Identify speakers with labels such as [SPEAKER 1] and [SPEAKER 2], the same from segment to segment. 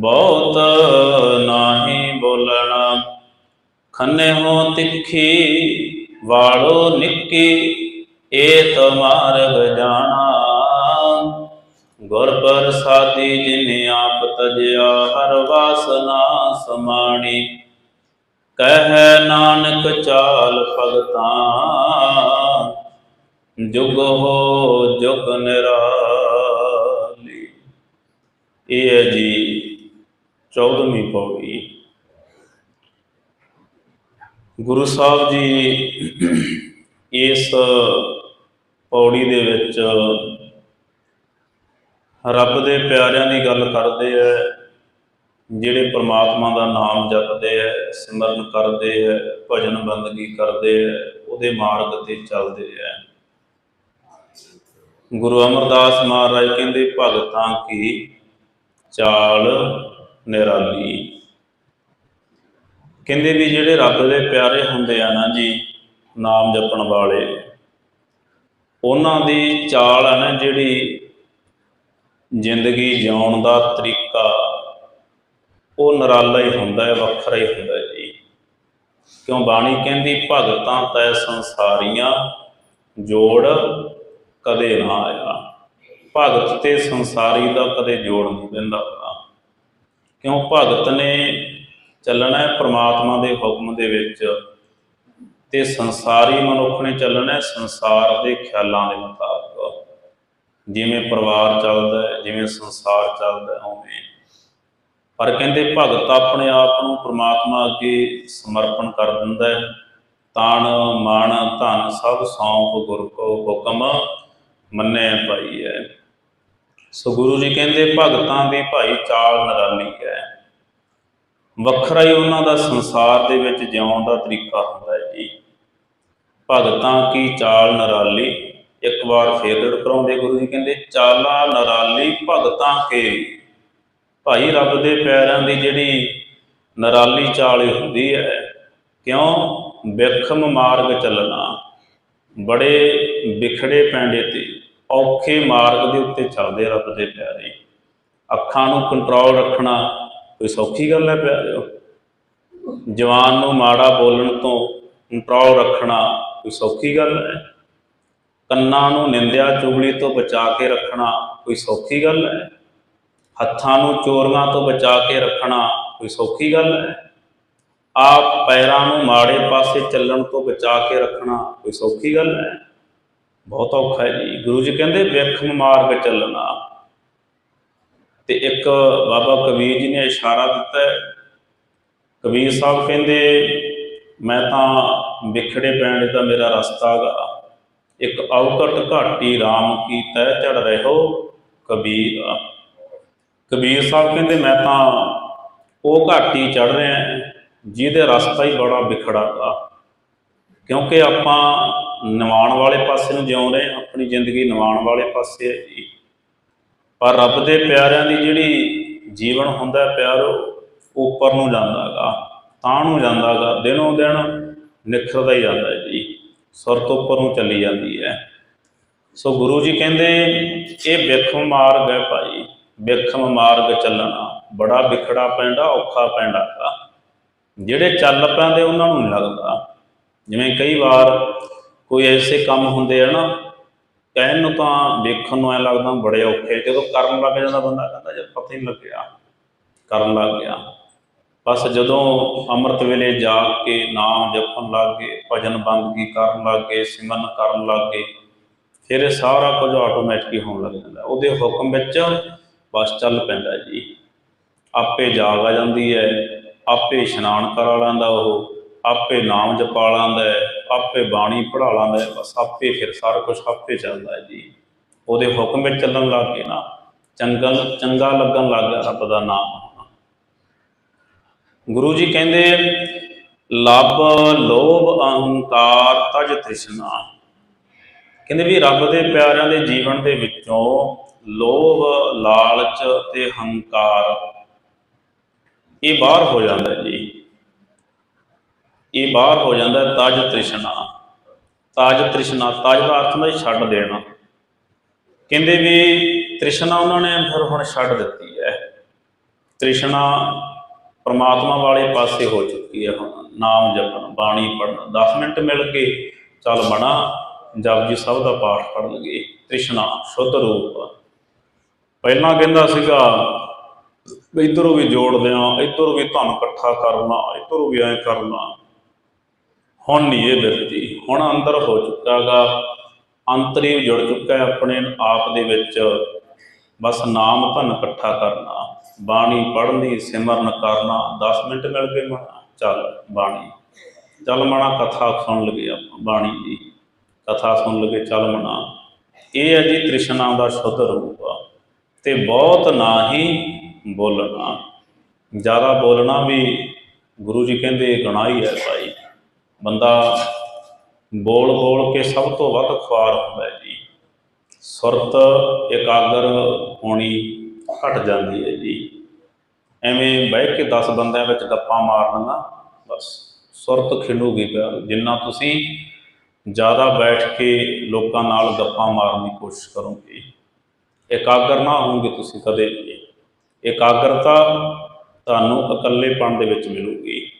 [SPEAKER 1] ਬਹੁਤ ਨਾਹੀ ਬੋਲਣਾ। ਖੰਨੇ ਹੋ ਤਿੱਖੀ, ਵਾੜੋ ਨਿੱਕੀ, ਏ ਤੁਮਾਰਗ ਜਾਣਾ। ਗੁਰ ਪ੍ਰਸਾਦੀ ਜਿਨ ਆਪ ਤਜਿਆ, ਹਰ ਵਾਸਨਾ ਸਮਾਣੀ। ਕਹਿ ਨਾਨਕ ਚਾਲ ਭਗਤਾਂ, ਜੁਗ ਹੋ ਜੁਗ ਨਿਰਾਲੀ। ਇਹ ਜੀ 14ਵੀਂ ਪੌੜੀ। ਗੁਰੂ ਸਾਹਿਬ ਜੀ ਇਸ ਪੌੜੀ ਦੇ ਵਿੱਚ ਰੱਬ ਦੇ ਪਿਆਰਿਆਂ ਦੀ ਗੱਲ ਕਰਦੇ ਐ, ਜਿਹੜੇ ਪ੍ਰਮਾਤਮਾ ਦਾ ਨਾਮ ਜਪਦੇ ਐ, ਸਿਮਰਨ ਕਰਦੇ ਐ, ਭਜਨ ਬੰਦਗੀ ਕਰਦੇ ਐ, ਉਹਦੇ ਮਾਰਗ ਤੇ ਚੱਲਦੇ ਐ। ਗੁਰੂ ਅਮਰਦਾਸ ਮਹਾਰਾਜ ਕਹਿੰਦੇ, ਭਗਤਾਂ ਕੀ ਚਾਲ ਨਿਰਾਲੀ ਕਹਿੰਦੇ ਵੀ ਜਿਹੜੇ ਰੱਬ ਦੇ ਪਿਆਰੇ ਹੁੰਦੇ ਆ ਨਾ ਜੀ, ਨਾਮ ਜਪਣ ਵਾਲੇ, ਉਹਨਾਂ ਦੀ ਚਾਲ ਆ ਨਾ ਜਿਹੜੀ ਜ਼ਿੰਦਗੀ ਜਿਉਣ ਦਾ ਤਰੀਕਾ, ਉਹ ਨਿਰਾਲਾ ਹੀ ਹੁੰਦਾ ਹੈ, ਵੱਖਰਾ ਹੀ ਹੁੰਦਾ ਹੈ ਜੀ। ਕਿਉਂ ਬਾਣੀ ਕਹਿੰਦੀ, ਭਗਤਾਂ ਤੈ ਸੰਸਾਰੀਆਂ, ਜੋੜ ਕਦੇ ਨਾ ਆਇਆ। ਭਗਤ ਤੇ ਸੰਸਾਰੀ ਦਾ ਕਦੇ ਜੋੜ ਨਹੀਂ ਪੈਂਦਾ ਕਿਉਂ ਭਗਤ ਨੇ ਚੱਲਣਾ ਹੈ ਪ੍ਰਮਾਤਮਾ ਦੇ ਹੁਕਮ ਦੇ ਵਿੱਚ? ਤੇ ਸੰਸਾਰੀ ਮਨੁੱਖ ਨੇ ਚੱਲਣਾ ਹੈ ਸੰਸਾਰ ਦੇ ਖਿਆਲਾਂ ਦੇ ਮੁਤਾਬਕ। ਜਿਵੇਂ ਪਰਿਵਾਰ ਚੱਲਦਾ ਹੈ, ਜਿਵੇਂ ਸੰਸਾਰ ਚੱਲਦਾ ਹੈ, ਉਵੇਂ। ਪਰ ਕਹਿੰਦੇ ਭਗਤ ਆਪਣੇ ਆਪ ਨੂੰ ਪ੍ਰਮਾਤਮਾ ਅੱਗੇ ਸਮਰਪਣ ਕਰ ਦਿੰਦਾ ਹੈ। ਤਾਣ ਮਨ ਧਨ ਸਭ ਸੌਂਪ ਗੁਰ ਕੋ ਹੁਕਮ ਮੰਨੈ ਭਾਈ ਹੈ ਸੋ ਗੁਰੂ ਜੀ ਕਹਿੰਦੇ, ਭਗਤਾਂ ਦੀ ਭਾਈ ਚਾਲ ਨਿਰਾਲੀ ਹੈ। ਵੱਖਰਾ ਹੀ ਉਹਨਾਂ ਦਾ ਸੰਸਾਰ ਦੇ ਵਿੱਚ ਜਿਉਣ ਦਾ ਤਰੀਕਾ ਹੁੰਦਾ ਹੈ ਜੀ। ਭਗਤਾਂ ਕੀ ਚਾਲ ਨਿਰਾਲੀ? ਇੱਕ ਵਾਰ ਫੇਰ ਦੜ ਕਰਾਉਂਦੇ ਗੁਰੂ ਜੀ ਕਹਿੰਦੇ, ਚਾਲਾ ਨਰਾਲੀ ਭਗਤਾਂ ਕੇ। ਭਾਈ ਰੱਬ ਦੇ ਪੈਰਾਂ ਦੀ ਜਿਹੜੀ ਨਰਾਲੀ ਚਾਲ ਹੀ ਹੁੰਦੀ ਹੈ, ਕਿਉਂ? ਵਿਖਮ ਮਾਰਗ ਚੱਲਣਾ। ਬੜੇ ਵਿਖੜੇ ਪੈਂਡੇ ਤੇ। ਔਖੇ ਮਾਰਗ ਦੇ ਉੱਤੇ ਚੱਲਦੇ ਰੱਬ ਦੇ ਪਿਆਰੇ। ਅੱਖਾਂ ਨੂੰ ਕੰਟਰੋਲ ਰੱਖਣਾ ਕੋਈ ਸੌਖੀ ਗੱਲ ਹੈ ਪਿਆਰਿਓ? ਜਵਾਨ ਨੂੰ ਮਾੜਾ ਬੋਲਣ ਤੋਂ ਕੰਟਰੋਲ ਰੱਖਣਾ ਕੋਈ ਸੌਖੀ ਗੱਲ ਹੈ? ਕੰਨਾਂ ਨੂੰ ਨਿੰਦਿਆ ਚੁਗਲੀ ਤੋਂ ਬਚਾ ਕੇ ਰੱਖਣਾ ਕੋਈ ਸੌਖੀ ਗੱਲ ਹੈ? ਹੱਥਾਂ ਨੂੰ ਚੋਰੀਆਂ ਤੋਂ ਬਚਾ ਕੇ ਰੱਖਣਾ ਕੋਈ ਸੌਖੀ ਗੱਲ ਹੈ? ਆਪ ਪੈਰਾਂ ਨੂੰ ਮਾੜੇ ਪਾਸੇ ਚੱਲਣ ਤੋਂ ਬਚਾ ਕੇ ਰੱਖਣਾ ਕੋਈ ਸੌਖੀ ਗੱਲ ਹੈ? ਬਹੁਤ ਔਖਾ ਹੈ ਜੀ। ਗੁਰੂ ਜੀ ਕਹਿੰਦੇ ਵਿਖਮ ਮਾਰਗ ਚੱਲਣਾ। ਤੇ ਇੱਕ ਬਾਬਾ ਕਬੀਰ ਜੀ ਨੇ ਇਸ਼ਾਰਾ ਦਿੱਤਾ ਹੈ। ਕਬੀਰ ਸਾਹਿਬ ਕਹਿੰਦੇ, ਮੈਂ ਤਾਂ ਵਿਖੜੇ ਪੈਣ ਦਾ ਮੇਰਾ ਰਸਤਾ ਗਾ ਇੱਕ ਔਕਟ ਘਾਟੀ RAM ਕੀ ਤੈ ਚੜ ਰਹੋ ਕਬੀਰ ਕਬੀਰ ਸਾਹਿਬ ਕਹਿੰਦੇ, ਮੈਂ ਤਾਂ ਉਹ ਘਾਟੀ ਚੜ ਰਿਹਾ ਜਿਹਦੇ ਰਸਤਾ ਹੀ ਬੜਾ ਵਿਖੜਾ ਗਾ ਕਿਉਂਕਿ ਆਪਾਂ ਨਿਵਾਣ ਵਾਲੇ ਪਾਸੇ ਨੂੰ ਜਿਉਂ ਰਹੇ ਆਪਣੀ ਜ਼ਿੰਦਗੀ ਨਿਵਾਣ ਵਾਲੇ ਪਾਸੇ ਹੈ ਜੀ। ਪਰ ਰੱਬ ਦੇ ਪਿਆਰਿਆਂ ਦੀ ਜਿਹੜੀ ਜੀਵਨ ਹੁੰਦਾ ਹੈ ਉੱਪਰ ਨੂੰ ਜਾਂਦਾ ਤਾਂ ਨੂੰ ਜਾਂਦਾ ਦਿਨੋਂ ਦਿਨ ਨਿਖਰਦਾ ਹੀ ਜਾਂਦਾ ਜੀ। ਸੁਰ ਤੋਂ ਉੱਪਰ ਨੂੰ ਚੱਲੀ ਜਾਂਦੀ ਹੈ। ਸੋ ਗੁਰੂ ਜੀ ਕਹਿੰਦੇ ਇਹ ਵਿਖਮ ਮਾਰਗ ਹੈ ਭਾਈ ਵਿਖਮ ਮਾਰਗ ਚੱਲਣਾ, ਬੜਾ ਵਿਖੜਾ ਪੈਂਦਾ, ਔਖਾ ਪੈਂਦਾ ਹੈਗਾ। ਜਿਹੜੇ ਚੱਲ ਪੈਂਦੇ, ਉਹਨਾਂ ਨੂੰ ਨਹੀਂ ਲੱਗਦਾ। ਜਿਵੇਂ ਕਈ ਵਾਰ ਕੋਈ ਐਸੇ ਕੰਮ ਹੁੰਦੇ ਆ ਨਾ, ਕਹਿਣ ਨੂੰ ਤਾਂ ਦੇਖਣ ਨੂੰ ਐ ਲੱਗਦਾ ਬੜੇ ਔਖੇ ਜਦੋਂ ਕਰਨ ਲੱਗ ਜਾਂਦਾ ਬੰਦਾ, ਕਹਿੰਦਾ ਜੇ ਪਤਾ ਹੀ ਨਹੀਂ ਲੱਗਿਆ, ਕਰਨ ਲੱਗ ਗਿਆ। ਬਸ ਜਦੋਂ ਅੰਮ੍ਰਿਤ ਵੇਲੇ ਜਾਗ ਕੇ ਨਾਮ ਜਪਣ ਲੱਗ ਗਏ, ਭਜਨ ਬੰਦਗੀ ਕਰਨ ਲੱਗ ਗਏ, ਸਿਮਰਨ ਕਰਨ ਲੱਗ ਗਏ, ਫਿਰ ਇਹ ਸਾਰਾ ਕੁਝ ਆਟੋਮੈਟਿਕ ਹੋਣ ਲੱਗ ਜਾਂਦਾ। ਉਹਦੇ ਹੁਕਮ ਵਿੱਚ ਬਸ ਚੱਲ ਪੈਂਦਾ ਜੀ। ਆਪੇ ਜਾਗ ਆ ਜਾਂਦੀ ਹੈ, ਆਪੇ ਇਸ਼ਨਾਨ ਕਰਾ ਲੈਂਦਾ ਉਹ, ਆਪੇ ਨਾਮ ਜਪਾ ਲੈਂਦਾ ਹੈ। ਆਪੇ ਬਾਣੀ ਪੜ੍ਹਾ ਲੈਂਦਾ ਹੈ, ਬਸ ਆਪੇ ਫਿਰ ਸਾਰਾ ਕੁਝ ਆਪੇ ਚੱਲਦਾ ਹੈ ਜੀ। ਉਹਦੇ ਹੁਕਮ ਵਿੱਚ ਚੱਲਣ ਲੱਗ ਗਏ ਨਾ, ਚੰਗਾ ਚੰਗਾ ਲੱਗਣ ਲੱਗ ਗਿਆ ਰੱਬ ਦਾ ਨਾਮ। ਗੁਰੂ ਜੀ ਕਹਿੰਦੇ, ਲੱਭ, ਲੋਭ, ਅਹੰਕਾਰ ਤਜ ਤ੍ਰਿਸ਼ਨਾ। ਕਹਿੰਦੇ ਵੀ ਰੱਬ ਦੇ ਪਿਆਰਿਆਂ ਦੇ ਜੀਵਨ ਦੇ ਵਿੱਚੋਂ ਲੋਭ, ਲਾਲਚ ਤੇ ਹੰਕਾਰ ਇਹ ਬਾਹਰ ਹੋ ਜਾਂਦਾ ਜੀ। ਇਹ ਬਾਹਰ ਹੋ ਜਾਂਦਾ ਹੈ ਤਜ ਤ੍ਰਿਸ਼ਨਾ। ਤਾਜ ਤ੍ਰਿਸ਼ਨਾ, ਤਾਜ ਦਾ ਅਰਥ ਹੁੰਦਾ ਛੱਡ ਦੇਣਾ। ਕਹਿੰਦੇ ਵੀ ਤ੍ਰਿਸ਼ਨਾ ਉਹਨਾਂ ਨੇ ਫਿਰ ਹੁਣ ਛੱਡ ਦਿੱਤੀ ਹੈ। ਤ੍ਰਿਸ਼ਨਾ ਪ੍ਰਮਾਤਮਾ ਵਾਲੇ ਪਾਸੇ ਹੋ ਚੁੱਕੀ ਹੈ ਹੁਣ, ਨਾਮ ਜਪਣ, ਬਾਣੀ ਪੜਨ 10 ਮਿੰਟ ਮਿਲ ਕੇ ਚੱਲ ਬਣਾ ਜਪਜੀ ਸਭ ਦਾ ਪਾਠ ਪੜ ਲਗੇ ਤ੍ਰਿਸ਼ਨਾ, ਸ਼ੁੱਧ ਰੂਪ। ਪਹਿਲਾਂ ਕਹਿੰਦਾ ਸੀਗਾ ਇਧਰੋਂ ਵੀ ਜੋੜਦੇ ਆ ਇੱਧਰੋਂ ਵੀ ਧਨ ਇਕੱਠਾ ਕਰਨਾ, ਇੱਧਰੋਂ ਵੀ ਐ ਕਰਨਾ। ਹੁਣ ਨਹੀਂ ਇਹ ਬਿਰਤੀ ਹੁਣ ਅੰਦਰ ਹੋ ਚੁੱਕਾਗਾ। ਅੰਤਰੀ ਜੁੜ ਚੁੱਕਾ ਹੈ ਆਪਣੇ ਆਪ ਦੇ ਵਿੱਚ। ਬਸ ਨਾਮ ਧਨ ਇਕੱਠਾ ਕਰਨਾ। ਬਾਣੀ ਪੜ੍ਹਨੀ, ਸਿਮਰਨ ਕਰਨਾ। 10 ਮਿੰਟ ਮਿਲ ਗਏ ਮਣਾ ਚੱਲ ਬਾਣੀ। ਚੱਲ ਮਣਾ ਕਥਾ ਸੁਣ ਲਗੇ ਆਪਾਂ ਬਾਣੀ ਦੀ। ਕਥਾ ਸੁਣ ਲਗੇ ਚੱਲ ਮਣਾ ਇਹ ਹੈ ਜੀ ਤ੍ਰਿਸ਼ਨਾ ਦਾ ਸ਼ੁੱਧ ਰੂਪ। ਆ ਤੇ ਬਹੁਤ ਨਾ ਹੀ ਬੋਲਣਾ। ਜ਼ਿਆਦਾ ਬੋਲਣਾ ਵੀ ਗੁਰੂ ਜੀ ਕਹਿੰਦੇ ਗੁਨਾਹ ਹੀ ਹੈ ਭਾਈ। ਬੰਦਾ ਬੋਲ ਬੋਲ ਕੇ ਸਭ ਤੋਂ ਵੱਧ ਖੁਆਰ ਹੁੰਦਾ ਹੈ ਜੀ। ਸੁਰਤ ਇਕਾਗਰ ਹੋਣੀ ਘਟ ਜਾਂਦੀ ਹੈ ਜੀ। ਐਵੇਂ ਬਹਿ ਕੇ 10 ਬੰਦਿਆਂ ਵਿੱਚ ਗੱਪਾਂ ਮਾਰਨ ਮਾਰਨਾ ਬਸ। ਸੁਰਤ ਖਿੰਡੂਗੀ ਪਿਆ ਜਿੰਨਾ ਤੁਸੀਂ ਜ਼ਿਆਦਾ ਬੈਠ ਕੇ ਲੋਕਾਂ ਨਾਲ ਗੱਪਾਂ ਮਾਰਨ ਦੀ ਕੋਸ਼ਿਸ਼ ਕਰੋਗੇ, ਇਕਾਗਰ ਨਾ ਹੋਵੋਗੇ ਤੁਸੀਂ ਕਦੇ ਵੀ। ਇਕਾਗਰਤਾ ਤੁਹਾਨੂੰ ਇਕੱਲੇਪਣ ਦੇ ਵਿੱਚ ਮਿਲੂਗੀ।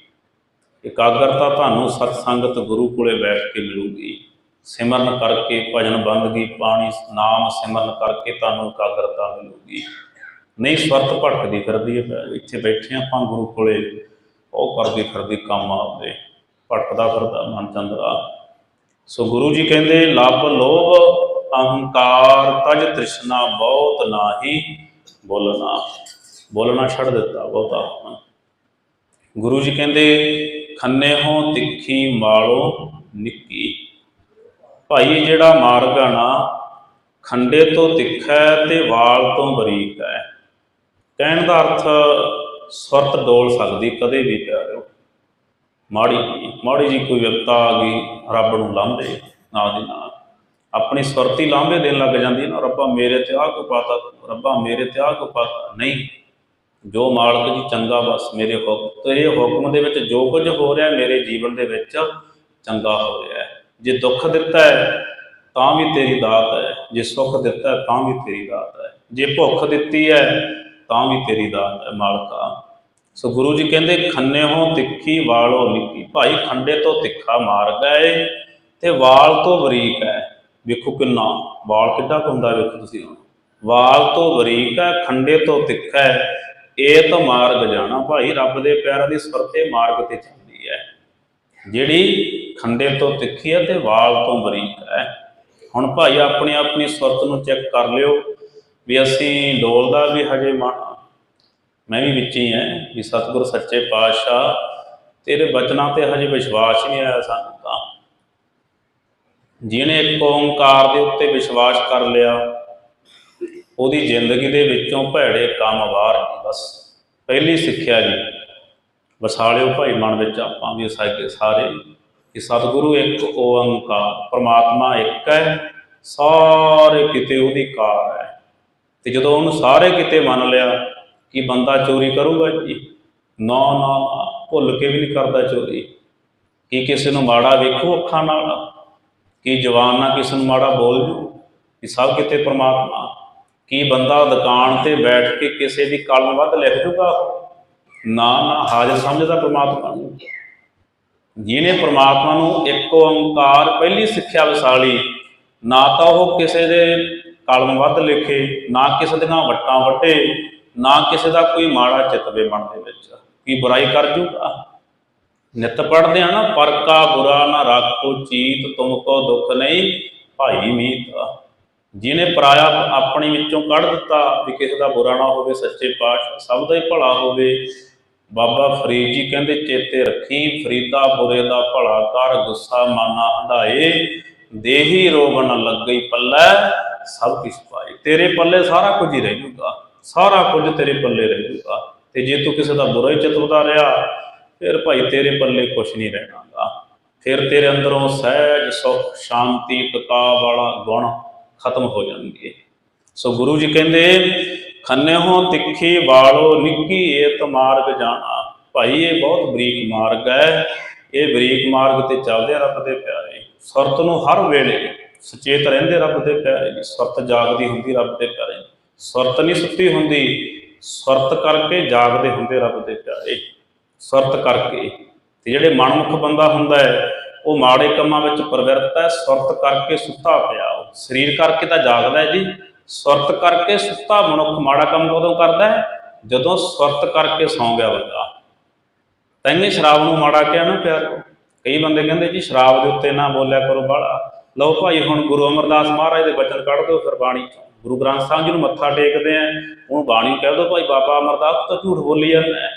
[SPEAKER 1] ਇਕਾਗਰਤਾ ਤੁਹਾਨੂੰ ਸਤ ਸੰਗਤ ਗੁਰੂ ਕੋਲੇ ਬੈਠ ਕੇ ਮਿਲੂਗੀ। ਸਿਮਰਨ ਕਰਕੇ ਭਜਨ ਬੰਦਗੀ ਪਾਣੀ ਨਾਮ ਸਿਮਰਨ ਕਰਕੇ ਤੁਹਾਨੂੰ ਇਕਾਗਰਤਾ ਮਿਲੂਗੀ। ਨਹੀਂ ਸਵਰਤ ਭਟਕਦੀ ਫਿਰਦੀ ਹੈ ਇੱਥੇ ਬੈਠੇ ਹਾਂ ਆਪਾਂ ਗੁਰੂ ਕੋਲੇ। ਉਹ ਕਰਦੀ ਫਿਰਦੀ ਕੰਮ ਆਪਦੇ। ਭਟਕਦਾ ਫਿਰਦਾ ਮਨ ਚੰਦਰਾ। ਸੋ ਗੁਰੂ ਜੀ ਕਹਿੰਦੇ, ਲੱਭ ਲੋਭ, ਅਹੰਕਾਰ ਤਜ ਤ੍ਰਿਸ਼ਨਾ ਬਹੁਤ ਨਾਹੀ, ਬੋਲਣਾ। ਬੋਲਣਾ ਛੱਡ ਦਿੱਤਾ ਬਹੁਤਾ ਗੁਰੂ ਜੀ ਕਹਿੰਦੇ, ਖੰਨੇ ਹੋ, ਤਿੱਖੀ ਮਾਲੋ, ਨਿੱਕੀ। ਭਾਈ, ਜਿਹੜਾ ਮਾਰਗ ਆ ਨਾ, ਖੰਡੇ ਤੋਂ ਤਿੱਖਾ ਹੈ ਤੇ ਵਾਲ ਤੋਂ ਬਰੀਕ ਹੈ। ਕਹਿਣ ਦਾ ਅਰਥ, ਸੁਰਤ ਡੋਲ ਸਕਦੀ ਕਦੇ ਵੀ ਪਿਆਰਿਓ। ਮਾੜੀ ਮਾੜੀ ਜੀ ਕੋਈ ਵਿਪਤਾ ਆ ਗਈ, ਰੱਬ ਨੂੰ ਲਾਂਭੇ ਨਾਲ ਦੀ ਨਾਲ। ਆਪਣੀ ਸੁਰਤੀ ਲਾਂਭੇ ਦੇਣ ਲੱਗ ਜਾਂਦੀ ਹੈ ਨਾ, ਰੱਬਾ ਮੇਰੇ ਤੇ ਆਹ ਕੋ ਪਾਤਾ ਰੱਬਾ ਮੇਰੇ ਤੇ ਆਹ ਕੋ ਪਾਤਾ। ਨਹੀਂ ਜੋ ਮਾਲਕ ਜੀ ਚੰਗਾ ਬਸ ਮੇਰੇ ਹੁਕਮ ਤੇਰੇ ਹੁਕਮ ਦੇ ਵਿੱਚ ਜੋ ਕੁਝ ਹੋ ਰਿਹਾ ਮੇਰੇ ਜੀਵਨ ਦੇ ਵਿੱਚ ਚੰਗਾ ਹੋ ਰਿਹਾ ਹੈ। ਜੇ ਦੁੱਖ ਦਿੱਤਾ ਹੈ, ਤਾਂ ਵੀ ਤੇਰੀ ਦਾਤ ਹੈ। ਜੇ ਸੁੱਖ ਦਿੱਤਾ ਹੈ, ਤਾਂ ਵੀ ਤੇਰੀ ਦਾਤ ਹੈ। ਜੇ ਭੁੱਖ ਦਿੱਤੀ ਹੈ, ਤਾਂ ਵੀ ਤੇਰੀ ਦਾਤ ਹੈ, ਮਾਲਕਾ। ਸੋ ਗੁਰੂ ਜੀ ਕਹਿੰਦੇ, ਖੰਨੇ ਹੋ ਤਿੱਖੀ, ਵਾਲੋ ਨਿੱਕੀ। ਭਾਈ, ਖੰਡੇ ਤੋਂ ਤਿੱਖਾ ਮਾਰਗ ਹੈ ਤੇ ਵਾਲ ਤੋਂ ਬਰੀਕ ਹੈ। ਵੇਖੋ ਕਿੰਨਾ, ਵਾਲ ਕਿੱਡਾ ਕੁ ਹੁੰਦਾ ਵੇਖੋ ਤੁਸੀਂ ਹੁਣ। ਵਾਲ ਤੋਂ ਬਰੀਕ ਹੈ, ਖੰਡੇ ਤੋਂ ਤਿੱਖਾ ਹੈ। ਇਹ ਤਾਂ ਮਾਰਗ ਜਾਣਾ ਭਾਈ, ਰੱਬ ਦੇ ਪਿਆਰਾਂ ਦੀ ਸੁਰਤੇ ਮਾਰਗ ਤੇ ਚੱਲਦੀ ਹੈ ਜਿਹੜੀ ਖੰਡੇ ਤੋਂ ਤਿੱਖੀ ਹੈ ਤੇ ਵਾਲ ਤੋਂ ਬਰੀਕ ਹੈ ਹੁਣ ਭਾਈ, ਆਪਣੀ ਆਪਣੀ ਸੁਰਤ ਨੂੰ ਚੈੱਕ ਕਰ ਲਿਓ ਵੀ ਅਸੀਂ ਡੋਲਦਾ ਵੀ ਹਜੇ ਮਨ ਮੈਂ ਵੀ ਵਿੱਚ ਹੀ ਹਾਂ ਵੀ ਸਤਿਗੁਰ ਸੱਚੇ ਪਾਤਸ਼ਾਹ, ਤੇਰੇ ਬਚਨਾਂ ਤੇ ਹਜੇ ਵਿਸ਼ਵਾਸ ਹੀ ਨਹੀਂ ਆਇਆ ਸਾਨੂੰ ਤਾਂ। ਜਿਹਨੇ ਇੱਕ ਓੰਕਾਰ ਦੇ ਉੱਤੇ ਵਿਸ਼ਵਾਸ ਕਰ ਲਿਆ ਉਹਦੀ ਜ਼ਿੰਦਗੀ ਦੇ ਵਿੱਚੋਂ ਭੈੜੇ ਕੰਮ ਬਾਹਰ ਬਸ ਪਹਿਲੀ ਸਿੱਖਿਆ ਜੀ। ਵਸਾਲਿਓ ਭਾਈ ਮਨ ਵਿੱਚ ਆਪਾਂ ਵੀ ਸਾਰੇ ਸਾਰੇ ਕਿ ਸਤਿਗੁਰੂ ਇੱਕ ਓੰਕਾਰ, ਪ੍ਰਮਾਤਮਾ ਇੱਕ ਹੈ, ਸਾਰੇ ਕਿਤੇ ਉਹਦੀ ਕਾਰ ਹੈ। ਤੇ ਜਦੋਂ ਉਹਨੂੰ ਸਾਰੇ ਕਿਤੇ ਮੰਨ ਲਿਆ ਕਿ ਬੰਦਾ ਚੋਰੀ ਕਰੂਗਾ ਜੀ, ਨਾ ਨਾ ਭੁੱਲ ਕੇ ਵੀ ਨਹੀਂ ਕਰਦਾ ਚੋਰੀ। ਕੀ ਕਿਸੇ ਨੂੰ ਮਾੜਾ ਵੇਖੋ ਅੱਖਾਂ ਨਾਲ, ਕੀ ਜਵਾਨ ਨਾਲ ਕਿਸੇ ਨੂੰ ਮਾੜਾ ਬੋਲ ਜੂ ਕਿ ਸਭ ਕਿਤੇ ਪ੍ਰਮਾਤਮਾ ਕੀ ਬੰਦਾ ਦੁਕਾਨ ਤੇ ਬੈਠ ਕੇ ਕਿਸੇ ਦੀ ਕਲਮ ਵੱਧ ਲਿਖ ਜੂਗਾ? ਨਾ ਨਾ, ਹਾਜ਼ਰ ਸਮਝਦਾ ਪ੍ਰਮਾਤਮਾ ਨੂੰ। ਜਿਹਨੇ ਪ੍ਰਮਾਤਮਾ ਨੂੰ ਇੱਕ ਓੰਕਾਰ ਪਹਿਲੀ ਸਿੱਖਿਆ ਵਸਾਲੀ ਨਾ ਤਾਂ ਉਹ ਕਿਸੇ ਦੇ ਕਲਮ ਵੱਧ ਲਿਖੇ, ਨਾ ਕਿਸੇ ਦੀਆਂ ਵੱਟਾਂ ਵੱਟੇ, ਨਾ ਕਿਸੇ ਦਾ ਕੋਈ ਮਾੜਾ ਚਿਤਵੇ ਮਨ ਦੇ ਵਿੱਚ। ਕੀ ਬੁਰਾਈ ਕਰ ਜੂਗਾ? ਨਿਤ ਪੜਦੇ ਆ ਨਾ ਪਰਕਾ ਬੁਰਾ ਨਾ ਰੱਖੋ ਚੀਤ, ਤੁਮ ਕੋ ਦੁੱਖ ਨਹੀਂ, ਭਾਈ ਮੀਤ। ਜਿਹਨੇ ਪਰਾਇਆ ਆਪਣੀ ਵਿੱਚੋਂ ਕੱਢ ਦਿੱਤਾ ਵੀ ਕਿਸੇ ਦਾ ਬੁਰਾ ਨਾ ਹੋਵੇ, ਸੱਚੇ ਪਾਤਸ਼ਾਹ ਸਭ ਦਾ ਹੀ ਭਲਾ ਹੋਵੇ। ਬਾਬਾ ਫਰੀਦ ਜੀ ਕਹਿੰਦੇ, ਚੇਤੇ ਰੱਖੀ, ਫਰੀਦਾ ਬੁਰੇ ਦਾ ਭਲਾ ਕਰ, ਗੁੱਸਾ ਮਾਨਾ ਹੰਡਾਏ ਦੇਹੀ ਰੋਗ ਨ ਲੱਗਈ ਪੱਲੇ, ਸਭ ਕਿਛ ਪਾਈ ਤੇਰੇ ਪੱਲੇ ਸਾਰਾ ਕੁਝ ਹੀ ਰਹਿ ਜੂਗਾ, ਸਾਰਾ ਕੁਝ ਤੇਰੇ ਪੱਲੇ ਰਹਿ ਜੂਗਾ। ਤੇ ਜੇ ਤੂੰ ਕਿਸੇ ਦਾ ਬੁਰਾ ਹੀ ਚਿਤਵਦਾ ਰਿਹਾ, ਫਿਰ ਭਾਈ ਤੇਰੇ ਪੱਲੇ ਕੁਝ ਨਹੀਂ ਰਹਿਣਾਗਾ। ਫਿਰ ਤੇਰੇ ਅੰਦਰੋਂ ਸਹਿਜ, ਸੁਖ, ਸ਼ਾਂਤੀ, ਟਿਕਾ ਵਾਲਾ ਗੁਣ ਖਤਮ ਹੋ ਜਾਣਗੇ ਸੋ ਗੁਰੂ ਜੀ ਕਹਿੰਦੇ, ਖੰਨੇ ਹੋ ਤਿੱਖੀ ਵਾਲੋ ਨਿੱਕੀ ਏਤ ਮਾਰਗ ਜਾਣਾ। ਭਾਈ, ਇਹ ਬਹੁਤ ਬਰੀਕ ਮਾਰਗ ਹੈ। ਇਹ ਬਰੀਕ ਮਾਰਗ ਤੇ ਚੱਲਦੇ ਰੱਬ ਦੇ ਪਿਆਰੇ। ਸੁਰਤ ਨੂੰ ਹਰ ਵੇਲੇ ਸੁਚੇਤ ਰਹਿੰਦੇ ਰੱਬ ਦੇ ਪਿਆਰੇ ਜੀ ਸੁਰਤ ਜਾਗਦੀ ਹੁੰਦੀ ਰੱਬ ਦੇ ਪਿਆਰੇ ਸੁਰਤ ਨਹੀਂ ਸੁੱਤੀ ਹੁੰਦੀ, ਸੁਰਤ ਕਰਕੇ ਜਾਗਦੇ ਹੁੰਦੇ ਰੱਬ ਦੇ ਪਿਆਰੇ। ਸੁਰਤ ਕਰਕੇ ਤੇ ਜਿਹੜੇ ਮਨਮੁਖ ਬੰਦਾ ਹੁੰਦਾ ਹੈ, ਉਹ ਮਾੜੇ ਕੰਮਾਂ ਵਿੱਚ ਪ੍ਰਵਿਰਤ ਹੈ, ਸੁਰਤ ਕਰਕੇ ਸੁੱਤਾ ਪਿਆ ਸਰੀਰ ਕਰਕੇ ਤਾਂ ਜਾਗਦਾ ਹੈ ਜੀ, ਸੁਰਤ ਕਰਕੇ ਸੁੱਤਾ ਮਨੁੱਖ ਮਾੜਾ ਕੰਮ ਕਦੋਂ ਕਰਦਾ ਹੈ? ਜਦੋਂ ਸੁਰਤ ਕਰਕੇ ਸੌਂ ਗਿਆ ਬੰਦਾ। ਤੈਨੂੰ ਸ਼ਰਾਬ ਨੂੰ ਮਾੜਾ ਕਿਹਾ ਨਾ ਪਿਆਰੋ ਕਈ ਬੰਦੇ ਕਹਿੰਦੇ ਜੀ, ਸ਼ਰਾਬ ਦੇ ਉੱਤੇ ਨਾ ਬੋਲਿਆ ਕਰੋ ਬਾਹਲਾ ਲਓ ਭਾਈ, ਹੁਣ ਗੁਰੂ ਅਮਰਦਾਸ ਮਹਾਰਾਜ ਦੇ ਬਚਨ ਕੱਢ ਦਿਓ ਫਿਰ ਬਾਣੀ ਚੋਂ। ਗੁਰੂ ਗ੍ਰੰਥ ਸਾਹਿਬ ਜੀ ਨੂੰ ਮੱਥਾ ਟੇਕਦੇ ਆ, ਉਹਨੂੰ ਬਾਣੀ ਕਹਿ ਦਿਓ, ਭਾਈ ਬਾਬਾ ਅਮਰਦਾਸ ਤਾਂ ਝੂਠ ਬੋਲੀ ਜਾਂਦਾ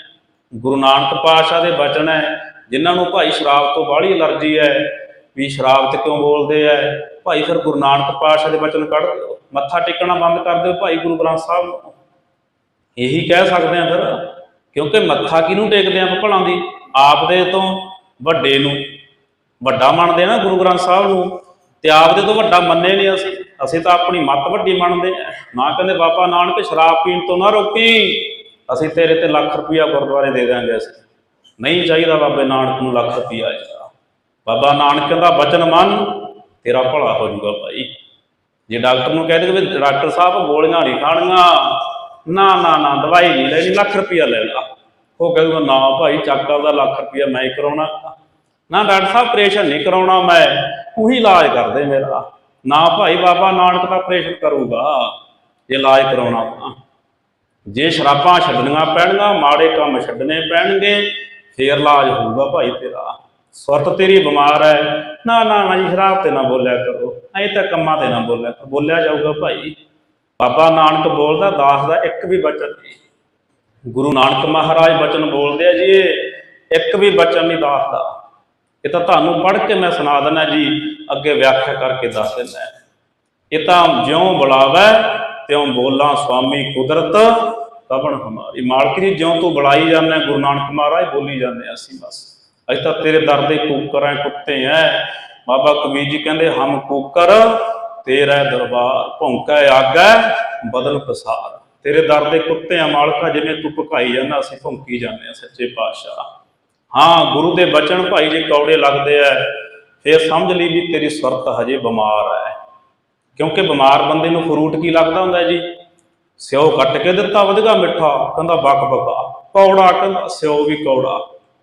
[SPEAKER 1] ਗੁਰੂ ਨਾਨਕ ਪਾਤਸ਼ਾਹ ਦੇ ਬਚਨ ਹੈ, ਜਿਨ੍ਹਾਂ ਨੂੰ ਭਾਈ ਸ਼ਰਾਬ ਤੋਂ ਬਾਹਲੀ ਅਲਰਜੀ ਹੈ ਵੀ ਸ਼ਰਾਬ ਤੇ ਕਿਉਂ ਬੋਲਦੇ ਆ ਭਾਈ ਫਿਰ ਗੁਰੂ ਨਾਨਕ ਪਾਤਸ਼ਾਹ ਦੇ ਬਚਨ ਕੱਢ ਦਿਓ। ਮੱਥਾ ਟੇਕਣਾ ਬੰਦ ਕਰ ਦਿਓ ਭਾਈ ਗੁਰੂ ਗ੍ਰੰਥ ਸਾਹਿਬ ਨੂੰ। ਇਹੀ ਕਹਿ ਸਕਦੇ ਆ ਫਿਰ, ਕਿਉਂਕਿ ਮੱਥਾ ਕਿਹਨੂੰ ਟੇਕਦੇ ਆ ਭਲਾਂ ਦੀ? ਆਪ ਦੇ ਤੋਂ ਵੱਡੇ ਨੂੰ। ਵੱਡਾ ਮੰਨਦੇ ਨਾ ਗੁਰੂ ਗ੍ਰੰਥ ਸਾਹਿਬ ਨੂੰ। ਤੇ ਆਪਦੇ ਤੋਂ ਵੱਡਾ ਮੰਨੇ ਨਹੀਂ ਅਸੀਂ। ਅਸੀਂ ਤਾਂ ਆਪਣੀ ਮੱਤ ਵੱਡੀ ਮੰਨਦੇ ਆ। ਨਾ ਕਹਿੰਦੇ, ਬਾਬਾ ਨਾਨਕ, ਸ਼ਰਾਬ ਪੀਣ ਤੋਂ ਨਾ ਰੋਕੀ। ਅਸੀਂ ਤੇਰੇ ਤੇ ਲੱਖ ਰੁਪਇਆ ਗੁਰਦੁਆਰੇ ਦੇ ਦਾਂਗੇ ਅਸੀਂ। ਨਹੀਂ ਚਾਹੀਦਾ ਬਾਬੇ ਨਾਨਕ ਨੂੰ ਲੱਖ ਰੁਪਇਆ ਬਾਬਾ ਨਾਨਕ ਦਾ ਬਚਨ ਮੰਨ, ਤੇਰਾ ਭਲਾ ਹੋ ਜਾਊਗਾ ਭਾਈ। ਜੇ ਡਾਕਟਰ ਨੂੰ ਕਹਿ ਦੇ ਵੀ ਡਾਕਟਰ ਸਾਹਿਬ ਗੋਲੀਆਂ ਨਹੀਂ ਖਾਣੀਆਂ। ਨਾ ਨਾ ਨਾ, ਦਵਾਈ ਨਹੀਂ ਲੈਣੀ, ਲੱਖ ਰੁਪਇਆ ਲੈ ਲਾ। ਉਹ ਕਹੂਗਾ, ਨਾ ਭਾਈ, ਚੱਕ ਆਪਦਾ ਲੱਖ ਰੁਪਇਆ ਮੈਂ ਕਰਾਉਣਾ। ਨਾ ਡਾਕਟਰ ਸਾਹਿਬ ਆਪਰੇਸ਼ਨ ਨਹੀਂ ਕਰਾਉਣਾ ਮੈਂ, ਉਹੀ ਇਲਾਜ ਕਰਦੇ ਮੇਰਾ। ਨਾ ਭਾਈ, ਬਾਬਾ ਨਾਨਕ ਦਾ ਆਪਰੇਸ਼ਨ ਕਰੂਗਾ, ਜੇ ਇਲਾਜ ਕਰਾਉਣਾ ਤਾਂ। ਜੇ ਸ਼ਰਾਬਾਂ ਛੱਡਣੀਆਂ ਪੈਣਗੀਆਂ, ਮਾੜੇ ਕੰਮ ਛੱਡਣੇ ਪੈਣਗੇ, ਫੇਰ ਇਲਾਜ ਹੋਊਗਾ ਭਾਈ ਤੇਰਾ। ਸੁਰਤ ਤੇਰੀ ਬਿਮਾਰ ਹੈ ਨਾ ਨਾ ਨਾ ਜੀ, ਸ਼ਰਾਬ ਤੇ ਨਾ ਬੋਲਿਆ ਕਰੋ। ਐ ਤਾਂ ਕੰਮਾਂ ਤੇ ਨਾ ਬੋਲਿਆ ਕਰੋ। ਬੋਲਿਆ ਜਾਊਗਾ ਭਾਈ। ਬਾਬਾ ਨਾਨਕ ਬੋਲਦਾ, ਦਾਸ ਦਾ ਇੱਕ ਵੀ ਬਚਨ ਨਹੀਂ। ਗੁਰੂ ਨਾਨਕ ਮਹਾਰਾਜ ਬਚਨ ਬੋਲਦੇ ਆ ਜੀ, ਇਹ ਇੱਕ ਵੀ ਬਚਨ ਨਹੀਂ ਦਾਸ ਦਾ। ਇਹ ਤਾਂ ਤੁਹਾਨੂੰ ਪੜ੍ਹ ਕੇ ਮੈਂ ਸੁਣਾ ਦਿੰਦਾ ਜੀ, ਅੱਗੇ ਵਿਆਖਿਆ ਕਰਕੇ ਦੱਸ ਦਿੰਦਾ। ਇਹ ਤਾਂ ਜਿਉਂ ਬੁਲਾਵੈ, ਤਿਉਂ ਬੋਲਾਂ ਸੁਆਮੀ ਕੁਦਰਤ ਕਬਣ ਹਮਾਰੀ। ਮਾਲਕ ਜੀ, ਜਿਉਂ ਤੂੰ ਬੁਲਾਈ ਜਾਂਦਾ ਗੁਰੂ ਨਾਨਕ ਮਹਾਰਾਜ ਬੋਲੀ ਜਾਂਦੇ ਹਾਂ ਅਸੀਂ ਬਸ। ਅਸੀਂ ਤਾਂ ਤੇਰੇ ਦਰ ਦੇ ਕੂਕਰ ਐ ਕੁੱਤੇ ਐ ਬਾਬਾ ਕਬੀਰ ਜੀ ਕਹਿੰਦੇ, ਹਮ ਕੂਕਰ, ਤੇਰਾ ਦਰਬਾਰ ਭੌਂਕਾ ਆਗੈ ਬਦਲ ਪਸਾਰ। ਤੇਰੇ ਦਰ ਦੇ ਕੁੱਤੇ ਆ ਮਾਲਕਾ ਜਿਵੇਂ ਤੂੰ ਭੁਕਾਈ ਜਾਂਦਾ, ਅਸੀਂ ਭੌਂਕੀ ਜਾਂਦੇ ਆ ਸੱਚੇ ਪਾਤਸ਼ਾਹ। ਹਾਂ, ਗੁਰੂ ਦੇ ਬਚਨ ਭਾਈ ਜੇ ਕੌੜੇ ਲੱਗਦੇ ਐ। ਫੇਰ ਸਮਝ ਲਈ ਵੀ ਤੇਰੀ ਸੁਰਤ ਹਜੇ ਬਿਮਾਰ ਹੈ ਕਿਉਂਕਿ ਬਿਮਾਰ ਬੰਦੇ ਨੂੰ ਫਰੂਟ ਕੀ ਲੱਗਦਾ ਹੁੰਦਾ ਜੀ? ਸਿਓ ਕੱਟ ਕੇ ਦਿੱਤਾ, ਵਧਗਾ ਮਿੱਠਾ, ਕਹਿੰਦਾ ਬਕ ਬਕਾ ਕੌੜਾ, ਕਹਿੰਦਾ, ਸਿਓ ਵੀ ਕੌੜਾ।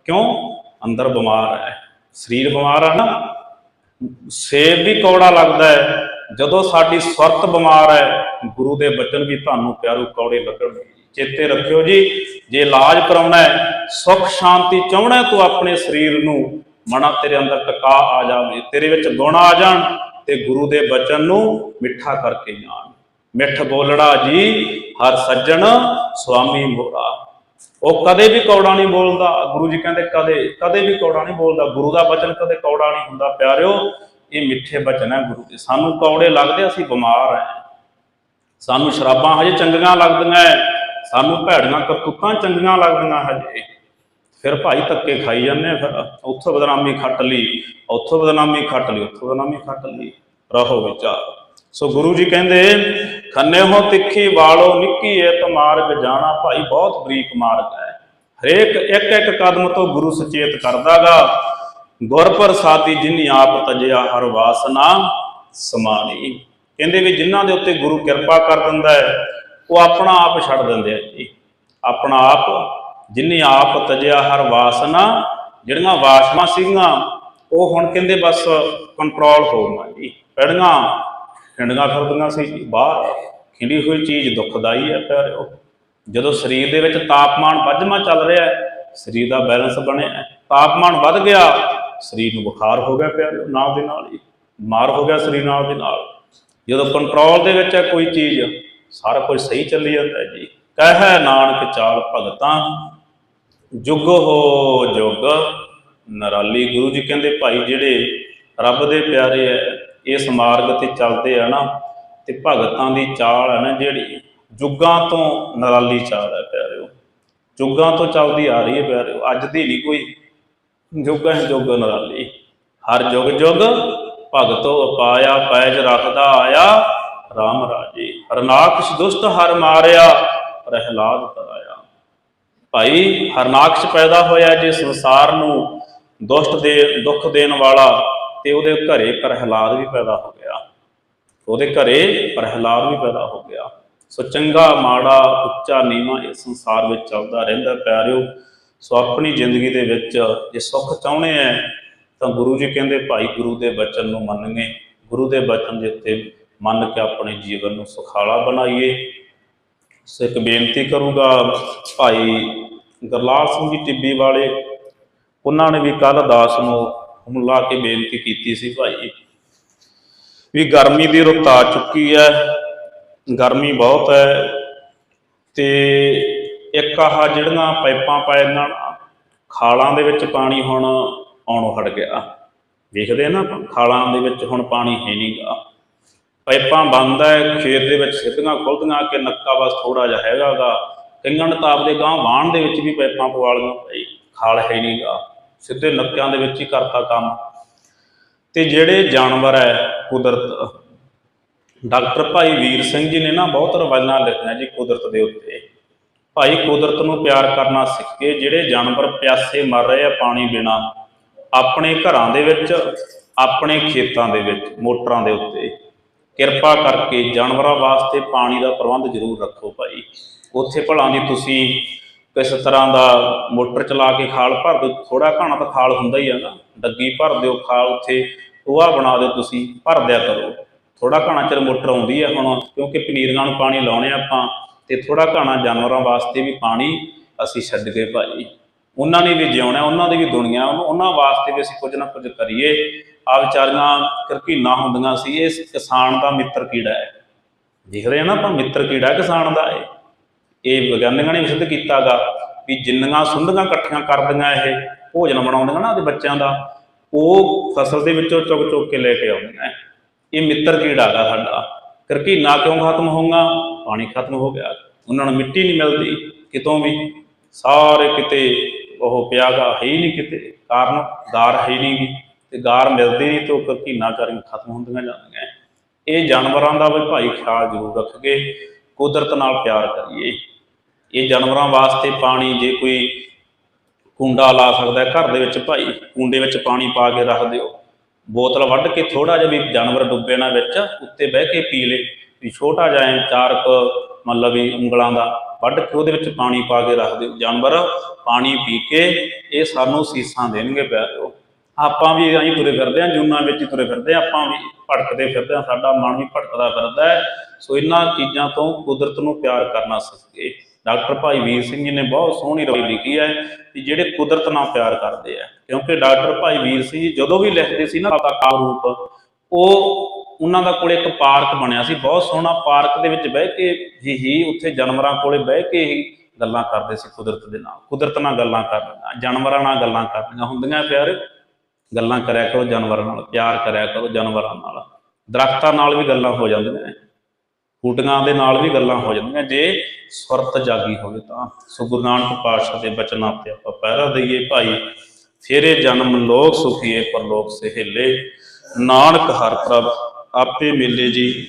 [SPEAKER 1] ਕਿਉਂ? ਅੰਦਰ ਬਿਮਾਰ ਹੈ। ਸਰੀਰ ਬਿਮਾਰ ਹੈ ਨਾ? ਸੇਬ ਵੀ ਕੌੜਾ ਲੱਗਦਾ ਹੈ। ਜਦੋਂ ਸਾਡੀ ਸੁਰਤ ਬਿਮਾਰ ਹੈ, ਗੁਰੂ ਦੇ ਬਚਨ ਵੀ ਤੁਹਾਨੂੰ ਪਿਆਰੂ ਕੌੜੇ ਲੱਗਣਗੇ ਚੇਤੇ ਰੱਖਿਓ ਜੀ, ਜੇ ਇਲਾਜ ਕਰਾਉਣਾ ਹੈ, ਸੁਖ ਸ਼ਾਂਤੀ ਚਾਹਣਾ ਤੂੰ ਆਪਣੇ ਸਰੀਰ ਨੂੰ ਮਨਾ ਤੇਰੇ ਅੰਦਰ ਟਿਕਾ ਆ ਜਾਵੇ। ਤੇਰੇ ਵਿੱਚ ਗੁਣ ਆ ਜਾਣ ਤੇ ਗੁਰੂ ਦੇ ਬਚਨ ਨੂੰ ਮਿੱਠਾ ਕਰਕੇ ਜਾਣ। ਮਿੱਠ ਬੋਲੜਾ ਜੀ, ਹਰ ਸੱਜਣ ਸੁਆਮੀ ਮੋਰਾ ਉਹ ਕਦੇ ਵੀ ਕੌੜਾ ਨਹੀਂ ਬੋਲਦਾ ਗੁਰੂ ਜੀ ਕਹਿੰਦੇ ਕਦੇ ਕਦੇ ਵੀ ਕੌੜਾ ਨਹੀਂ ਬੋਲਦਾ ਗੁਰੂ ਦਾ ਬਚਨ ਕਦੇ ਕੌੜਾ ਨਹੀਂ ਹੁੰਦਾ। ਪਿਆਰਿਓ ਇਹ ਮਿੱਠੇ ਬਚਨ ਹੈ ਗੁਰੂ ਦੇ। ਸਾਨੂੰ ਕੌੜੇ ਲੱਗਦੇ ਅਸੀਂ ਬਿਮਾਰ ਹੈ। ਸਾਨੂੰ ਸ਼ਰਾਬਾਂ ਹਜੇ ਚੰਗੀਆਂ ਲੱਗਦੀਆਂ ਹੈ, ਸਾਨੂੰ ਭੈੜੀਆਂ ਕਰਤੂਤਾਂ ਚੰਗੀਆਂ ਲੱਗਦੀਆਂ ਹਜੇ। ਫਿਰ ਭਾਈ ਧੱਕੇ ਖਾਈ ਜਾਂਦੇ ਫਿਰ ਉੱਥੋਂ ਬਦਨਾਮੀ ਖੱਟ ਲਈ ਉੱਥੋਂ ਬਦਨਾਮੀ ਖੱਟ ਲਈ ਉੱਥੋਂ ਬਦਨਾਮੀ ਖੱਟ ਲਈ। ਰਹੋ ਵਿਚਾਰ। ਸੋ ਗੁਰੂ ਜੀ ਕਹਿੰਦੇ, ਖੰਨੇ ਹੋ ਤਿੱਖੀ ਵਾਲੋ ਨਿੱਕੀ ਏਤ ਮਾਰਗ ਜਾਣਾ ਭਾਈ, ਬਹੁਤ ਬਰੀਕ ਮਾਰਗ ਹੈ। ਹਰੇਕ ਇੱਕ ਇੱਕ ਕਦਮ ਤੋਂ ਗੁਰੂ ਸੁਚੇਤ ਕਰਦਾਗਾ। ਗੁਰ ਪ੍ਰਸਾਦੀ ਜਿਨੀ ਆਪ ਤਜਿਆ ਹਰ ਵਾਸਨਾ ਸਮਾਣੀ। ਕਹਿੰਦੇ ਵੀ ਜਿਨ੍ਹਾਂ ਦੇ ਉੱਤੇ ਗੁਰੂ ਕਿਰਪਾ ਕਰ ਦਿੰਦਾ ਹੈ, ਉਹ ਆਪਣਾ ਆਪ ਛੱਡ ਦਿੰਦੇ ਆ ਜੀ। ਆਪਣਾ ਆਪ, ਜਿਨੀ ਆਪ ਤਜਿਆ ਹਰ ਵਾਸਨਾ, ਜਿਹੜੀਆਂ ਵਾਸਨਾ ਸੀਗੀਆਂ, ਉਹ ਹੁਣ ਕਹਿੰਦੇ ਬਸ ਕੰਟਰੋਲ ਹੋ ਗਈਆਂ ਜੀ। ਪਹਿੜੀਆਂ ਖਿੰਡੀਆਂ ਫਿਰਦੀਆਂ ਸੀ ਜੀ ਬਾਹਰ ਖਿੰਡੀ ਹੋਈ ਚੀਜ਼ ਦੁਖਦਾਈ ਹੈ ਪਿਆਰਿਓ। ਜਦੋਂ ਸਰੀਰ ਦੇ ਵਿੱਚ ਤਾਪਮਾਨ ਵੱਧਵਾ ਚੱਲ ਰਿਹਾ ਹੈ, ਸਰੀਰ ਦਾ ਬੈਲੈਂਸ ਬਣਿਆ ਤਾਪਮਾਨ ਵੱਧ ਗਿਆ, ਸਰੀਰ ਨੂੰ ਬੁਖਾਰ ਹੋ ਗਿਆ ਪਿਆਰਿਓ ਨਾਲ ਦੇ ਨਾਲ ਹੀ, ਬਿਮਾਰ ਹੋ ਗਿਆ ਸਰੀਰ ਨਾਲ ਦੇ ਨਾਲ। ਜਦੋਂ ਕੰਟਰੋਲ ਦੇ ਵਿੱਚ ਹੈ ਕੋਈ ਚੀਜ਼, ਸਾਰਾ ਕੁਝ ਸਹੀ ਚੱਲੀ ਜਾਂਦਾ ਜੀ। ਕਹਿ ਨਾਨਕ ਚਾਲ ਭਗਤਾਂ, ਜੁਗ ਹੋ ਜੁਗ। ਨਰਾਲੀ ਗੁਰੂ ਜੀ ਕਹਿੰਦੇ, ਭਾਈ ਜਿਹੜੇ ਰੱਬ ਦੇ ਪਿਆਰੇ ਐ ਇਸ ਮਾਰਗ ਤੇ ਚੱਲਦੇ ਆ ਨਾ, ਤੇ ਭਗਤਾਂ ਦੀ ਚਾਲ ਹੈ ਨਾ ਜਿਹੜੀ, ਜੁਗਾਂ ਤੋਂ ਨਰਾਲੀ ਚਾਲ ਹੈ ਪਿਆਰਿਓ। ਜੁਗਾਂ ਤੋਂ ਚੱਲਦੀ ਆ ਰਹੀ ਹੈ ਪਿਆਰਿਓ, ਅੱਜ ਦੀ ਨਹੀਂ ਕੋਈ ਜੁਗਾਂ ਜੁਗ ਨਰਾਲੀ। ਹਰ ਜੁਗ ਜੁਗ ਭਗਤੋ ਅਪਾਇਆ ਪੈਜ ਰੱਖਦਾ ਆਇਆ RAM ਰਾਜੇ। ਹਰਨਾਕਸ਼ ਦੁਸ਼ਟ ਹਰ ਮਾਰਿਆ, ਪ੍ਰਹਿਲਾਦ ਕਰਾਇਆ ਭਾਈ, ਹਰਨਾਕਸ਼ ਪੈਦਾ ਹੋਇਆ ਜੇ ਸੰਸਾਰ ਨੂੰ ਦੁਸ਼ਟ ਦੇ, ਦੁੱਖ ਦੇਣ ਵਾਲਾ ਤੇ ਉਹਦੇ ਘਰੇ ਪ੍ਰਹਿਲਾਦ ਵੀ ਪੈਦਾ ਹੋ ਗਿਆ। ਉਹਦੇ ਘਰੇ ਪ੍ਰਹਿਲਾਦ ਵੀ ਪੈਦਾ ਹੋ ਗਿਆ। ਸੋ ਚੰਗਾ, ਮਾੜਾ, ਉੱਚਾ, ਨੀਵਾਂ ਇਸ ਸੰਸਾਰ ਵਿੱਚ ਚੱਲਦਾ ਰਹਿੰਦਾ ਪਿਆਰਿਓ। ਸੋ ਆਪਣੀ ਜ਼ਿੰਦਗੀ ਦੇ ਵਿੱਚ ਜੇ ਸੁੱਖ ਚਾਹੁੰਦੇ ਆ ਤਾਂ ਗੁਰੂ ਜੀ ਕਹਿੰਦੇ, ਭਾਈ ਗੁਰੂ ਦੇ ਬਚਨ ਨੂੰ ਮੰਨਗੇ। ਗੁਰੂ ਦੇ ਬਚਨ ਦੇ ਉੱਤੇ ਮੰਨ ਕੇ ਆਪਣੇ ਜੀਵਨ ਨੂੰ ਸੁਖਾਲਾ ਬਣਾਈਏ। ਸੋ ਇੱਕ ਬੇਨਤੀ ਕਰੂੰਗਾ, ਭਾਈ ਗਰਲਾਲ ਸਿੰਘ ਜੀ ਟਿੱਬੀ ਵਾਲੇ, ਉਹਨਾਂ ਨੇ ਵੀ ਕੱਲ ਦਾਸ ਨੂੰ ਲਾ ਕੇ ਬੇਨਤੀ ਕੀਤੀ ਸੀ ਭਾਈ। ਵੀ ਗਰਮੀ ਦੀ ਰੁੱਤ ਆ ਚੁੱਕੀ ਹੈ, ਗਰਮੀ ਬਹੁਤ ਹੈ ਤੇ ਇੱਕ ਆਹ ਜਿਹੜੀਆਂ ਪਾਈਪਾਂ ਪੈ ਨਾਲ, ਖਾਲਾਂ ਦੇ ਵਿੱਚ ਪਾਣੀ ਹੁਣ ਆਉਣੋਂ ਹਟ ਗਿਆ। ਵੇਖਦੇ ਆ ਨਾ ਖਾਲਾਂ ਦੇ ਵਿੱਚ ਹੁਣ ਪਾਣੀ ਹੈ ਨਹੀਂਗਾ ਪਾਈਪਾਂ ਬੰਦ ਹੈ, ਖੇਤ ਦੇ ਵਿੱਚ ਸਿੱਧੀਆਂ ਖੁੱਲਦੀਆਂ ਕਿ ਨੱਕਾ ਬਸ ਥੋੜਾ ਜਿਹਾ ਹੈਗਾਗਾ ਕਈਆਂ ਨੇ ਤਾਂ ਆਪਦੇ ਗਾਂ ਵਾਣ ਦੇ ਵਿੱਚ ਵੀ ਪਾਈਪਾਂ ਪਵਾ ਲਈਆਂ ਭਾਈ, ਖਾਲ ਹੈ ਨਹੀਂਗਾ ਸਿੱਧੇ ਨੱਕਿਆਂ ਦੇ ਵਿੱਚ ਹੀ ਕਰਤਾ ਕੰਮ। ਤੇ ਜਿਹੜੇ ਜਾਨਵਰ ਹੈ, ਕੁਦਰਤ, ਡਾਕਟਰ ਭਾਈ ਵੀਰ ਸਿੰਘ ਜੀ ਨੇ ਨਾ ਬਹੁਤ ਰਵਾਇਲਾਂ ਲਿਖੀਆਂ ਜੀ ਕੁਦਰਤ ਦੇ ਉੱਤੇ। ਭਾਈ ਕੁਦਰਤ ਨੂੰ ਪਿਆਰ ਕਰਨਾ ਸਿੱਖੇ, ਜਿਹੜੇ ਜਾਨਵਰ ਪਿਆਸੇ ਮਰ ਰਹੇ ਆ ਪਾਣੀ ਬਿਨਾ, ਆਪਣੇ ਘਰਾਂ ਦੇ ਵਿੱਚ, ਆਪਣੇ ਖੇਤਾਂ ਦੇ ਵਿੱਚ, ਮੋਟਰਾਂ ਦੇ ਉੱਤੇ। ਕਿਰਪਾ ਕਰਕੇ ਜਾਨਵਰਾਂ ਵਾਸਤੇ ਪਾਣੀ ਦਾ ਪ੍ਰਬੰਧ ਜ਼ਰੂਰ ਰੱਖੋ ਭਾਈ। ਉੱਥੇ ਭਲਾਂ ਦੀ ਤੁਸੀਂ ਕਿਸ ਤਰ੍ਹਾਂ ਦਾ ਮੋਟਰ ਚਲਾ ਕੇ ਖਾਲ ਭਰ ਦਿਓ ਥੋੜਾ ਘਾਣਾ ਤਾਂ ਖਾਲ ਹੁੰਦਾ ਹੀ ਆ ਨਾ, ਡੱਗੀ ਭਰ ਦਿਓ ਖਾਲ ਉੱਥੇ ਟੋਆ ਬਣਾ ਦਿਓ ਤੁਸੀਂ, ਭਰ ਦਿਆ ਕਰੋ। ਥੋੜਾ ਘਾਣਾ ਚਿਰ ਮੋਟਰ ਆਉਂਦੀ ਹੈ ਹੁਣ, ਕਿਉਂਕਿ ਪਨੀਰੀਆਂ ਨੂੰ ਪਾਣੀ ਲਾਉਣੇ ਆਪਾਂ, ਤੇ ਥੋੜਾ ਘਾਣਾ ਜਾਨਵਰਾਂ ਵਾਸਤੇ ਵੀ ਪਾਣੀ ਅਸੀਂ ਛੱਡ ਗਏ ਭਾਈ ਉਹਨਾਂ ਨੇ ਵੀ ਜਿਉਣਾ, ਉਹਨਾਂ ਦੀ ਵੀ ਦੁਨੀਆ, ਉਹਨਾਂ ਵਾਸਤੇ ਵੀ ਅਸੀਂ ਕੁਝ ਨਾ ਕੁਝ ਕਰੀਏ। ਆ ਵਿਚਾਰੀਆਂ ਕਰਕੀਨਾ ਹੁੰਦੀਆਂ ਸੀ, ਇਹ ਕਿਸਾਨ ਦਾ ਮਿੱਤਰ ਕੀੜਾ ਹੈ। ਦੇਖਦੇ ਆ ਨਾ ਆਪਾਂ, ਮਿੱਤਰ ਕੀੜਾ ਕਿਸਾਨ ਦਾ ਇਹ। ਇਹ ਵਿਗਿਆਨੀਆਂ ਨੇ ਵੀ ਸਿੱਧ ਕੀਤਾਗਾ ਵੀ ਜਿੰਨੀਆਂ ਸੁੰਡੀਆਂ ਇਕੱਠੀਆਂ ਕਰਦੀਆਂ ਇਹ ਭੋਜਨ ਬਣਾਉਂਦੀਆਂ ਨਾ ਉਹਦੇ ਬੱਚਿਆਂ ਦਾ, ਉਹ ਫਸਲ ਦੇ ਵਿੱਚੋਂ ਚੁੱਕ ਚੁੱਕ ਕੇ ਲੈ ਕੇ ਆਉਂਦੀਆਂ ਇਹ ਮਿੱਤਰ ਕੀੜਾ ਹੈਗਾ ਸਾਡਾ ਕਰਕੀਨਾ ਕਿਉਂ ਖਤਮ ਹੋਊਗਾ? ਪਾਣੀ ਖਤਮ ਹੋ ਗਿਆ। ਉਹਨਾਂ ਨੂੰ ਮਿੱਟੀ ਨਹੀਂ ਮਿਲਦੀ। ਕਿਤੋਂ ਵੀ? ਸਾਰੇ ਕਿਤੇ ਉਹ ਪਿਆਗਾ, ਹੈ ਹੀ ਨਹੀਂ ਕਿਤੇ। ਕਾਰਨ ਗਾਰ ਹੈ ਨਹੀਂ ਗੀ। ਤੇ ਗਾਰ ਮਿਲਦੀ ਨਹੀਂ ਤੇ ਉਹ ਕਰਕੀਨਾ ਚਾਰੀਆਂ ਖਤਮ ਹੁੰਦੀਆਂ ਜਾਂਦੀਆਂ ਇਹ ਜਾਨਵਰਾਂ ਦਾ ਵੀ ਭਾਈ ਖਿਆਲ ਜ਼ਰੂਰ ਰੱਖਗੇ ਕੁਦਰਤ ਨਾਲ ਪਿਆਰ ਕਰੀਏ। ਇਹ ਜਾਨਵਰਾਂ ਵਾਸਤੇ ਪਾਣੀ ਜੇ ਕੋਈ ਕੁੰਡਾ ਲਾ ਸਕਦਾ ਘਰ ਦੇ ਵਿੱਚ ਭਾਈ, ਕੁੰਡੇ ਵਿੱਚ ਪਾਣੀ ਪਾ ਕੇ ਰੱਖ ਦਿਓ। ਬੋਤਲ ਵੱਢ ਕੇ ਥੋੜਾ ਜਿਹਾ ਵੀ ਜਾਨਵਰ ਡੁੱਬੇ ਨਾ ਵਿੱਚ, ਉੱਤੇ ਬਹਿ ਕੇ ਪੀ ਲੇ। ਵੀ ਛੋਟਾ ਜਿਹਾ ਐਂ ਚਾਰ ਕੁ ਮਤਲਬ ਵੀ ਉਂਗਲਾਂ ਦਾ ਵੱਢ ਕੇ ਉਹਦੇ ਵਿੱਚ ਪਾਣੀ ਪਾ ਕੇ ਰੱਖ ਦਿਓ। ਜਾਨਵਰ ਪਾਣੀ ਪੀ ਕੇ ਇਹ ਸਾਨੂੰ ਸੀਸਾਂ ਦੇਣਗੇ ਪਿਆਰਿਓ ਆਪਾਂ ਵੀ ਐਂ ਤੁਰੇ ਫਿਰਦੇ ਆ ਜੂਨਾਂ ਵਿੱਚ ਹੀ ਤੁਰੇ ਫਿਰਦੇ ਆ ਆਪਾਂ ਵੀ ਭਟਕਦੇ ਫਿਰਦੇ ਆ ਸਾਡਾ ਮਨ ਵੀ ਭਟਕਦਾ ਫਿਰਦਾ ਹੈ। ਸੋ ਇਹਨਾਂ ਚੀਜ਼ਾਂ ਤੋਂ ਕੁਦਰਤ ਨੂੰ ਪਿਆਰ ਕਰਨਾ ਸਿੱਖੇ ਡਾਕਟਰ ਭਾਈ ਵੀਰ ਸਿੰਘ ਜੀ ਨੇ ਬਹੁਤ ਸੋਹਣੀ ਰਵਾਈ ਲਿਖੀ ਹੈ ਕਿ ਜਿਹੜੇ ਕੁਦਰਤ ਨਾਲ ਪਿਆਰ ਕਰਦੇ ਆ, ਕਿਉਂਕਿ ਡਾਕਟਰ ਭਾਈ ਵੀਰ ਸਿੰਘ ਜੀ ਜਦੋਂ ਵੀ ਲਿਖਦੇ ਸੀ ਨਾ ਆਪਦਾ ਕਾਵ ਰੂਪ, ਉਹ ਉਹਨਾਂ ਦਾ ਕੋਲ ਇੱਕ ਪਾਰਕ ਬਣਿਆ ਸੀ, ਬਹੁਤ ਸੋਹਣਾ ਪਾਰਕ ਦੇ ਵਿੱਚ ਬਹਿ ਕੇ ਜੀ ਹੀ ਉੱਥੇ ਜਾਨਵਰਾਂ ਕੋਲੇ ਬਹਿ ਕੇ ਹੀ ਗੱਲਾਂ ਕਰਦੇ ਸੀ ਕੁਦਰਤ ਦੇ ਨਾਲ, ਕੁਦਰਤ ਨਾਲ ਗੱਲਾਂ ਕਰਨੀਆਂ ਜਾਨਵਰਾਂ ਨਾਲ ਗੱਲਾਂ ਕਰਨੀਆਂ ਹੁੰਦੀਆਂ ਪਿਆਰ ਗੱਲਾਂ ਕਰਿਆ ਕਰੋ ਜਾਨਵਰਾਂ ਨਾਲ, ਪਿਆਰ ਕਰਿਆ ਕਰੋ ਜਾਨਵਰਾਂ ਨਾਲ। ਦਰਖਤਾਂ ਨਾਲ ਵੀ ਗੱਲਾਂ ਹੋ ਜਾਂਦੀਆਂ ਨੇ ਬੂਟੀਆਂ ਦੇ ਨਾਲ ਵੀ ਗੱਲਾਂ ਹੋ ਜਾਂਦੀਆਂ। ਜੇ ਸੁਰਤ ਜਾਗੀ ਹੋਵੇ ਤਾਂ ਸੋ ਗੁਰੂ ਨਾਨਕ ਪਾਤਸ਼ਾਹ ਦੇ ਬਚਨਾਂ ਤੇ ਆਪਾਂ ਪਹਿਰਾ ਦਈਏ, ਭਾਈ ਫੇਰੇ ਜਨਮ ਲੋਕ ਸੁਖੀਏ, ਪਰਲੋਕ ਸਹੇਲੇ। ਨਾਨਕ ਹਰ ਪ੍ਰਭ, ਆਪੇ ਮਿਲੇ ਜੀ।